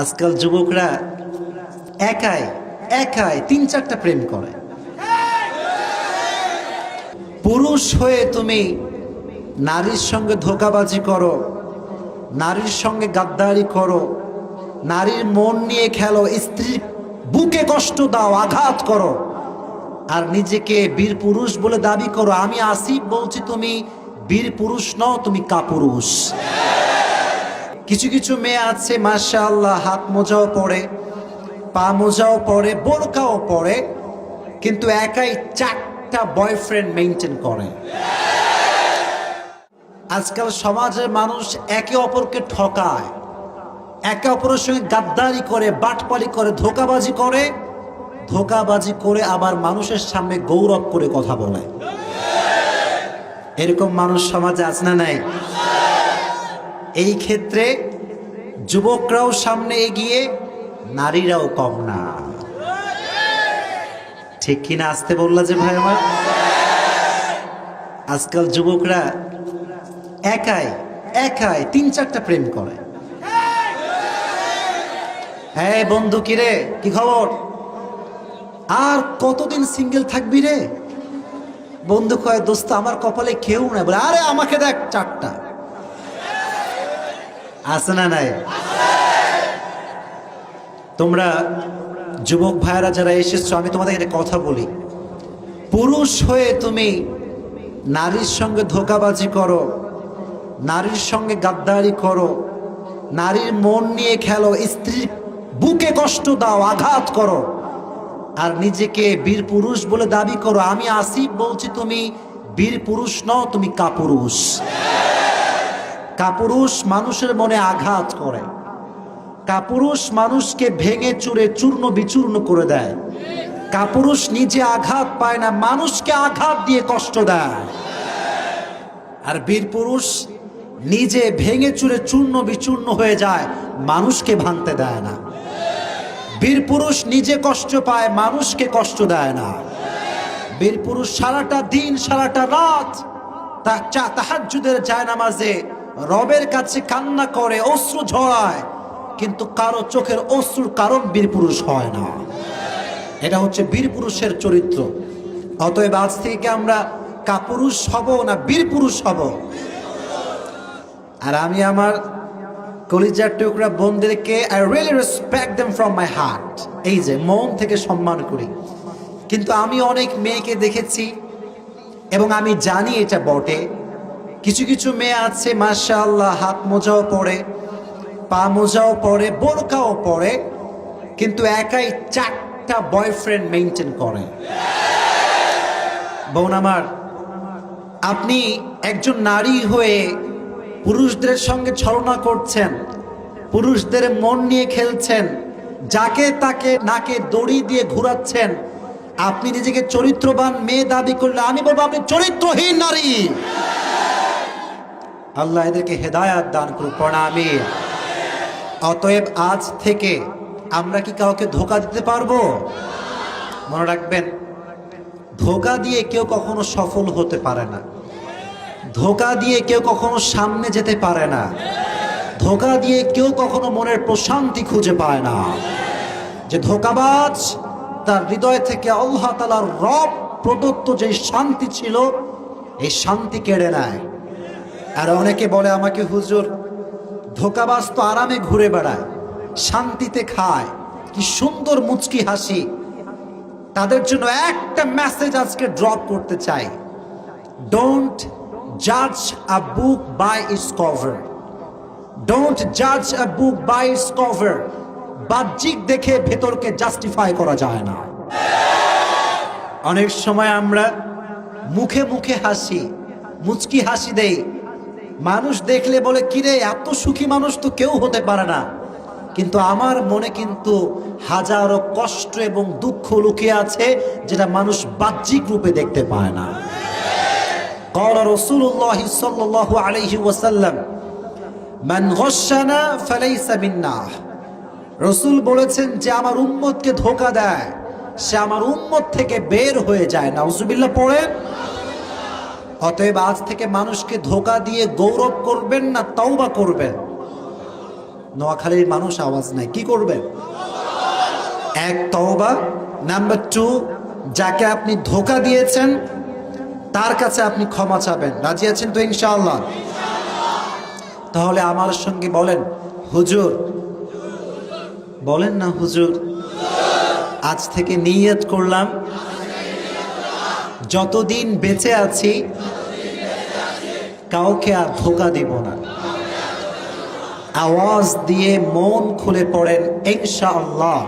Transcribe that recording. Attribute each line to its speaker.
Speaker 1: আজকাল যুবকরা একাই একাই তিন চারটা প্রেম করে। পুরুষ হয়ে তুমি নারীর সঙ্গে ধোকাবাজি করো, নারীর সঙ্গে গাদ্দারি করো, নারীর মন নিয়ে খেলো, স্ত্রীর বুকে কষ্ট দাও, আঘাত করো, আর নিজেকে বীর পুরুষ বলে দাবি করো, আমি আসিফ বলছি তুমি বীর পুরুষ নও, তুমি কাপুরুষ। কিছু কিছু মেয়ে আছে মাশা আল্লাহ হাত মোজাও পরে পা মোজাও পরে বোরকাও পরে কিন্তু একাই চারটা বয়ফ্রেন্ড মেনটেন করে। আজকাল সমাজের মানুষ একে অপরকে ঠকায়, একে অপরের সঙ্গে গাদ্দারি করে, বাটপালি করে, ধোকাবাজি করে ধোকাবাজি করে আবার মানুষের সামনে গৌরব করে কথা বলে। এরকম মানুষ সমাজে আছে না নাই? এই ক্ষেত্রে যুবকরাও সামনে এগিয়ে, নারীরাও কম না। ঠিক কিনা আসতে বললা যে ভাই আমার? আজকাল যুবকরা একাই একাই তিন চারটা প্রেম করে। হ্যাঁ বন্ধু কিরে কি খবর? আর কতদিন সিঙ্গেল থাকবি রে? বন্ধু কয়, দোস্ত, আমার কপালে কেউ নাই। বলে, আরে আমাকে দেখ চারটা। আছে না নাই? তোমরা যুবক ভাইয়েরা যারা এসেছ, আমি তোমাদের একটা কথা বলি। পুরুষ হয়ে তুমি নারীর সঙ্গে ধোকাবাজি করো, নারীর সঙ্গে গাদ্দারি করো, নারীর মন নিয়ে খেলো, স্ত্রীর বুকে কষ্ট দাও, আঘাত করো, আর নিজেকে বীর পুরুষ বলে দাবি করো। আমি আসিফ বলছি, তুমি বীর পুরুষ নও, তুমি কাপুরুষ। কাপুরুষ মানুষের মনে আঘাত করে। কাপুরুষ মানুষকে ভেঙে চুরে চূর্ণ বিচূর্ণ করে দেয়। কাপুরুষ নিজে আঘাত পায় না, মানুষকে আঘাত দিয়ে কষ্ট দেয়। আর বীর পুরুষ নিজে ভেঙে চুরে চূর্ণ বিচূর্ণ হয়ে যায়, মানুষকে ভাঙতে দেয় না। বীর পুরুষ নিজে কষ্ট পায়, মানুষকে কষ্ট দেয় না। বীর পুরুষ সারাটা দিন, সারাটা রাত তা চা তাহাজ্জুদের যায় নামাজে রবের কাছে কান্না করে, অশ্রু ঝরায়, কিন্তু কারও চোখের অশ্রুর কারণ বীর পুরুষ হয় না। এটা হচ্ছে বীর পুরুষের চরিত্র। অতএব আজ থেকে আমরা কাপুরুষ হব না বীর পুরুষ হব? আর আমি আমার কলিজার টুকরা বোনদেরকে I really respect them from my heart এই যে, মন থেকে সম্মান করি। কিন্তু আমি অনেক মেয়েকে দেখেছি, এবং আমি জানি এটা বটে। কিছু কিছু মেয়ে আছে মাশা আল্লাহ হাত মোজাও পরে পা মোজাও পরে বোরকাও পরে কিন্তু একাই চারটা বয়ফ্রেন্ড মেনটেন করে। বোন আমার, আপনি একজন নারী হয়ে পুরুষদের সঙ্গে ছলনা করছেন, পুরুষদের মন নিয়ে খেলছেন, যাকে তাকে নাকে দড়ি দিয়ে ঘুরাচ্ছেন, আপনি নিজেকে চরিত্রবান মেয়ে দাবি করলে আমি বলব আপনি চরিত্রহীন নারী। আল্লাহ এদেরকে হেদায়াত দান করুন প্রণামী অতএব আজ থেকে আমরা কি কাউকে ধোকা দিতে পারব? মনে রাখবেন, ধোকা দিয়ে কেউ কখনো সফল হতে পারে না। ধোকা দিয়ে কেউ কখনো সামনে যেতে পারে না। ধোকা দিয়ে কেউ কখনো মনের প্রশান্তি খুঁজে পায় না। যে ধোকাবাজ, তার হৃদয় থেকে আল্লাহ তালার রব প্রদত্ত যে শান্তি ছিল, এই শান্তি কেড়ে নেয়। আর অনেকে বলে আমাকে হুজুর, ধোকাবাজ তো আরামে ঘুরে বেড়ায়, শান্তিতে খায়, কি সুন্দর মুচকি হাসি। তাদের জন্য একটা মেসেজ আজকে ড্রপ করতে চাই। ডোন্ট জাজ আ book by its cover don't জাজ আ বুক বাই ইটস কভার বাহ্যিক দেখে ভেতরকে জাস্টিফাই করা যায় না। অনেক সময় আমরা মুখে মুখে হাসি, মুচকি হাসি দেই মানুষ দেখলে বলে কিরে এত সুখী মানুষ তো কেউ হতে পারে না কিন্তু আমার মনে কিন্তু হাজারো কষ্ট এবং দুঃখ লুকিয়ে আছে যেটা মানুষ বাহ্যিক রূপে দেখতে পায় না قال رسول الله صلى الله عليه وسلم من غشنا فليس منا রসুল বলেছেন যে আমার উম্মতকে ধোকা দেয় সে আমার উম্মত থেকে বের হয়ে যায় নাউজুবিল্লাহ পড়েন অতএব আজ থেকে মানুষকে ধোকা দিয়ে গৌরব করবেন না, তওবা করবেন। নোয়াখালীর মানুষ আওয়াজ নাই, কি করবেন? এক, তওবা। নাম্বার টু, যাকে আপনি ধোকা দিয়েছেন, তার কাছে আপনি ক্ষমা চাবেন। রাজি আছেন তো ইনশাআল্লাহ? তাহলে আমার সঙ্গে বলেন, হুজুর, বলেন না হুজুর, আজ থেকে নিয়ত করলাম যতদিন বেঁচে আছি কাউকে আর ধোকা দিব না। আওয়াজ দিয়ে মন খুলে পড়েন ইনশাআল্লাহ।